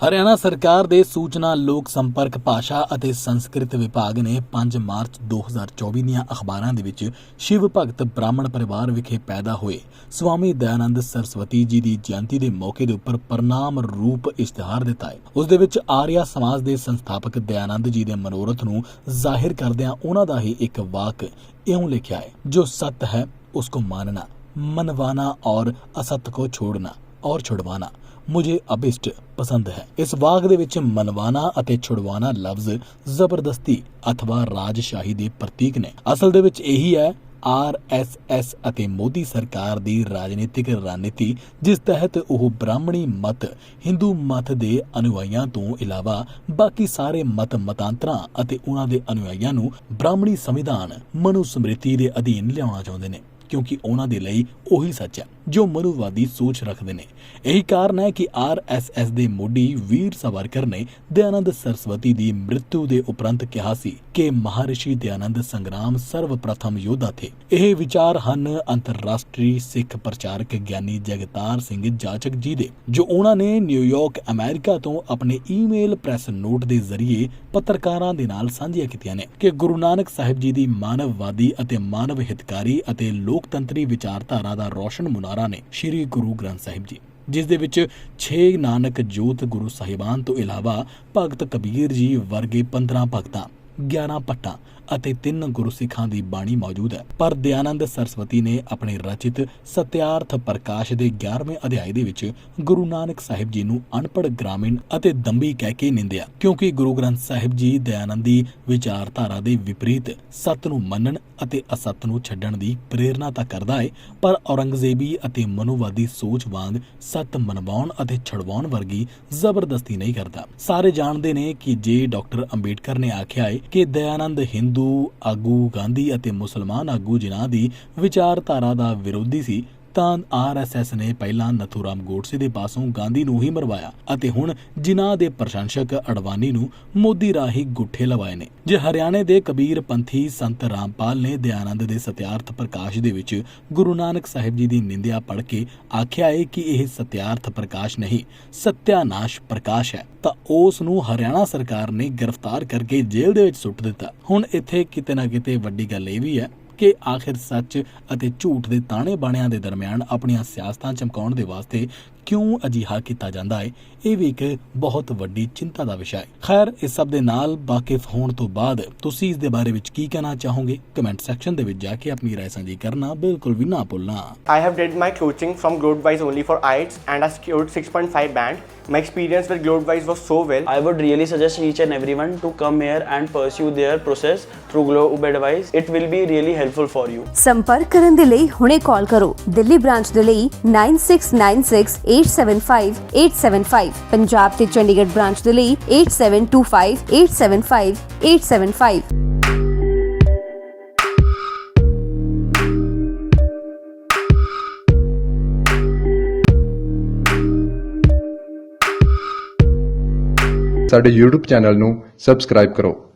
ਹਰਿਆਣਾ ਸਰਕਾਰ ਦੇ ਸੂਚਨਾ ਲੋਕ ਸੰਪਰਕ ਭਾਸ਼ਾ ਅਤੇ ਸੰਸਕ੍ਰਿਤ ਵਿਭਾਗ ਨੇ 5 ਮਾਰਚ 2024 ਦੀਆਂ ਅਖਬਾਰਾਂ ਦੇ ਵਿੱਚ ਸ਼ਿਵ ਭਗਤ ਬ੍ਰਾਹਮਣ ਪਰਿਵਾਰ ਵਿਖੇ ਪੈਦਾ ਹੋਏ। ਸਵਾਮੀ ਦਇਆਨੰਦ ਸਰਸਵਤੀ ਜੀ ਦੀ ਜਯੰਤੀ ਦੇ ਮੌਕੇ ਦੇ ਉੱਪਰ ਪ੍ਰਣਾਮ ਰੂਪ ਇਸ਼ਤਿਹਾਰ ਦਿੱਤਾ ਹੈ। ਉਸ ਦੇ ਵਿੱਚ ਆਰੀਆ ਸਮਾਜ ਦੇ ਸੰਸਥਾਪਕ ਦਇਆਨੰਦ ਜੀ ਦੇ ਮਨੋਰਥ ਨੂੰ ਜ਼ਾਹਿਰ ਕਰਦਿਆਂ ਉਹਨਾਂ ਦਾ ਹੀ ਇੱਕ ਵਾਕ ਇਉਂ ਲਿਖਿਆ ਹੈ, ਜੋ ਸਤ ਹੈ, ਉਸ ਕੋ ਮੰਨਣਾ ਔਰ ਅਸਤ ਕੋ ਛੋੜਨਾ ਔਰ ਛੁਡਵਾਨਾ ਮੁਝੇ ਅਭਿਸ਼ਟ ਪਸੰਦ ਹੈ ਇਸ ਵਾਕ ਦੇ ਵਿੱਚ ਮਨਵਾਣਾ ਅਤੇ ਛੁਡਵਾਣਾ ਲਫ਼ਜ਼ ਜ਼ਬਰਦਸਤੀ ਅਥਵਾ ਰਾਜਸ਼ਾਹੀ ਦੇ ਪ੍ਰਤੀਕ ਨੇ ਅਸਲ ਦੇ ਵਿੱਚ ਇਹੀ ਹੈ ਆਰ ਅਤੇ ਮੋਦੀ ਸਰਕਾਰ ਦੀ ਰਾਜਨੀਤਿਕ ਰਣਨੀਤੀ ਜਿਸ ਤਹਿਤ ਉਹ ਬ੍ਰਾਹਮਣੀ ਮਤ ਹਿੰਦੂ ਮਤ ਦੇ ਅਨੁਯਾਈਆਂ ਤੋਂ ਇਲਾਵਾ ਬਾਕੀ ਸਾਰੇ ਮਤ ਮਤਾਂਤਰਾਂ ਅਤੇ ਉਹਨਾਂ ਦੇ ਅਨੁਯਾਈਆਂ ਨੂੰ ਬ੍ਰਾਹਮਣੀ ਸੰਵਿਧਾਨ ਮਨੂ ਸਮ੍ਰਿਤੀ ਦੇ ਅਧੀਨ ਲਿਆਉਣਾ ਚਾਹੁੰਦੇ ਨੇ ਕਿਉਂਕਿ ਉਹਨਾਂ ਦੇ ਲਈ ਉਹੀ ਸੱਚ ਹੈ ਜੋ ਮਨੁਵਾਦੀ ਸੋਚ ਰੱਖਦੇ ਨੇ। ਇਹੀ ਕਾਰਨ ਹੈ ਕਿ ਆਰਐਸਐਸ ਦੇ ਮੋਢੀ ਵੀਰ ਸਾਵਰਕਰ ਨੇ ਦਇਆਨੰਦ ਸਰਸਵਤੀ ਦੀ ਮ੍ਰਿਤੂ ਦੇ ਉਪਰੰਤ ਕਿਹਾ ਸੀ ਕਿ ਮਹਾਰਿਸ਼ੀ ਦਇਆਨੰਦ ਸੰਗਰਾਮ ਸਰਵਪ੍ਰਥਮ ਯੋਧਾ ਥੇ। ਇਹ ਵਿਚਾਰ ਹਨ ਅੰਤਰਰਾਸ਼ਟਰੀ ਸਿੱਖ ਪ੍ਰਚਾਰਕ ਗਿਆਨੀ ਜਗਤਾਰ ਸਿੰਘ ਜਾਚਕ ਜੀ ਦੇ, ਜੋ ਉਹਨਾਂ ਨੇ ਨਿਊਯਾਰਕ ਅਮਰੀਕਾ ਤੋਂ ਆਪਣੇ ਈਮੇਲ ਪ੍ਰੈਸ ਨੋਟ ਦੇ ਜ਼ਰੀਏ ਪੱਤਰਕਾਰਾਂ ਦੇ ਨਾਲ ਸਾਂਝੀਆਂ ਕੀਤੀਆਂ ਨੇ ਕਿ ਗੁਰੂ ਨਾਨਕ ਸਾਹਿਬ ਜੀ ਦੀ ਮਾਨਵਵਾਦੀ ਅਤੇ ਮਾਨਵ ਹਿਤਕਾਰੀ ਅਤੇ ਲੋਕਤੰਤਰੀ ਵਿਚਾਰਧਾਰਾ ਦਾ ਰੋਸ਼ਨ ਮੁਨਾਰਾ ਨੇ ਸ੍ਰੀ ਗੁਰੂ ਗ੍ਰੰਥ ਸਾਹਿਬ ਜੀ, ਜਿਸ ਦੇ ਵਿੱਚ 6 ਨਾਨਕ ਜੋਤ ਗੁਰੂ ਸਾਹਿਬਾਨ ਤੋਂ ਇਲਾਵਾ ਭਗਤ ਕਬੀਰ ਜੀ ਵਰਗੇ 15 ਭਗਤਾਂ 11 ਪੱਟਾਂ ਅਤੇ ਤਿੰਨ ਗੁਰਸਿੱਖਾਂ ਦੀ ਬਾਣੀ ਮੌਜੂਦ ਹੈ। ਪਰ ਦਿਆਨੰਦ ਸਰਸਵਤੀ ਨੇ ਆਪਣੇ ਰਚਿਤ ਸਤਿਆਰਥ ਪ੍ਰਕਾਸ਼ ਦੇ 11ਵੇਂ ਅਧਿਆਇ ਦੇ ਵਿੱਚ ਗੁਰੂ ਨਾਨਕ ਸਾਹਿਬ ਜੀ ਨੂੰ ਅਨਪੜ੍ਹ ਗ੍ਰਾਮੀਣ ਅਤੇ ਦੰਬੀ ਕਹਿ ਕੇ ਨਿੰਦਿਆ, ਕਿਉਂਕਿ ਗੁਰੂ ਗ੍ਰੰਥ ਸਾਹਿਬ ਜੀ ਦਇਆਨੰਦੀ ਵਿਚਾਰਧਾਰਾ ਦੇ ਵਿਪਰੀਤ ਸੱਤ ਨੂੰ ਮੰਨਣ ਅਤੇ ਅਸਤ ਨੂੰ ਛੱਡਣ ਦੀ ਪ੍ਰੇਰਣਾ ਤਾਂ ਕਰਦਾ ਹੈ ਪਰ ਔਰੰਗਜ਼ੇਬੀ ਅਤੇ ਮਨੁਵਾਦੀ ਸੋਚ ਵਾਂਗ ਸੱਤ ਮਨਵਾਉਣ ਅਤੇ ਛਡਵਾਉਣ ਵਰਗੀ ਜ਼ਬਰਦਸਤੀ ਨਹੀਂ ਕਰਦਾ। ਸਾਰੇ ਜਾਣਦੇ ਨੇ ਕਿ ਜੇ ਡਾਕਟਰ ਅੰਬੇਡਕਰ ਨੇ ਆਖਿਆ ਹੈ ਕਿ ਦਇਆਨੰਦ ਹਿੰਦੂ ਆਗੂ ਗਾਂਧੀ ਅਤੇ ਮੁਸਲਮਾਨ ਆਗੂ ਜਿਨ੍ਹਾਂ ਦੀ ਵਿਚਾਰਧਾਰਾ ਦਾ ਵਿਰੋਧੀ ਸੀ ਤਾਂ ਆਰਐਸਐਸ ਨੇ ਪਹਿਲਾਂ ਨਥੂਰਾਮ ਗੋਡਸੇ ਦੇ ਪਾਸੋਂ ਗਾਂਧੀ ਨੂੰ ਹੀ ਮਰਵਾਇਆ ਅਤੇ ਹੁਣ ਜਿਨ੍ਹਾਂ ਦੇ ਪ੍ਰਸ਼ੰਸਕ ਅਡਵਾਨੀ ਨੂੰ ਮੋਦੀ ਰਾਹੀਂ ਗੁੱਠੇ ਲਵਾਏ ਨੇ। ਜੇ ਹਰਿਆਣੇ ਦੇ ਕਬੀਰ ਪੰਥੀ ਸੰਤ ਰਾਮਪਾਲ ਨੇ ਦਿਆਨੰਦ ਦੇ ਸਤਿਆਰਥ ਪ੍ਰਕਾਸ਼ ਦੇ ਵਿੱਚ ਗੁਰੂ ਨਾਨਕ ਸਾਹਿਬ ਜੀ ਦੀ ਨਿੰਦਿਆ ਪੜ੍ਹ ਕੇ ਆਖਿਆ ਹੈ ਕਿ ਇਹ ਸਤਿਆਰਥ ਪ੍ਰਕਾਸ਼ ਨਹੀਂ, ਸਤਿਆਨਾਸ਼ ਪ੍ਰਕਾਸ਼ ਹੈ, ਤਾਂ ਉਸ ਨੂੰ ਹਰਿਆਣਾ ਸਰਕਾਰ ਨੇ ਗ੍ਰਿਫਤਾਰ ਕਰਕੇ ਜੇਲ੍ਹ ਦੇ ਵਿੱਚ ਸੁੱਟ ਦਿੱਤਾ। ਹੁਣ ਇੱਥੇ ਕਿਤੇ ਨਾ ਕਿਤੇ ਵੱਡੀ ਗੱਲ ਇਹ ਵੀ ਹੈ ਕਿ ਆਖਿਰ ਸੱਚ ਅਤੇ ਝੂਠ ਦੇ ਤਾਣੇ ਬਾਣਿਆਂ ਦੇ ਦਰਮਿਆਨ ਆਪਣੀਆਂ ਸਿਆਸਤਾਂ ਚਮਕਾਉਣ ਦੇ ਵਾਸਤੇ ਕਿਉਂ ਅਜਿਹਾ ਕੀਤਾ ਜਾਂਦਾ ਹੈ ਇਹ ਵੀ ਇੱਕ ਬਹੁਤ ਵੱਡੀ ਚਿੰਤਾ ਦਾ ਵਿਸ਼ਾ ਹੈ ਖੈਰ ਇਸ ਸਭ ਦੇ ਨਾਲ ਵਾਕਿਫ ਹੋਣ ਤੋਂ ਬਾਅਦ ਤੁਸੀਂ ਇਸ ਦੇ ਬਾਰੇ ਵਿੱਚ ਕੀ ਕਹਿਣਾ ਚਾਹੋਗੇ ਕਮੈਂਟ ਸੈਕਸ਼ਨ ਦੇ ਵਿੱਚ ਜਾ ਕੇ ਆਪਣੀ رائے ਸਾਂਝੀ ਕਰਨਾ ਬਿਲਕੁਲ ਵੀ ਨਾ ਭੁੱਲਣਾ I have did my coaching from Globewise only for IELTS and I scored 6.5 band. My experience with Globewise was so well. I would really suggest each and everyone to come here and pursue their process through Globe Advice. It will be really helpful For you. ਸੰਪਰਕ ਕਰਨ ਦੇ ਲਈ ਹੁਣੇ ਕਾਲ ਕਰੋ Delhi branch ਦੇ ਲਈ 9696875875 ਪੰਜਾਬ ਤੇ Chandigarh branch ਦੇ ਲਈ 8725875875 ਸਾਡੇ YouTube ਚੈਨਲ ਨੂੰ ਸਬਸਕ੍ਰਾਈਬ ਕਰੋ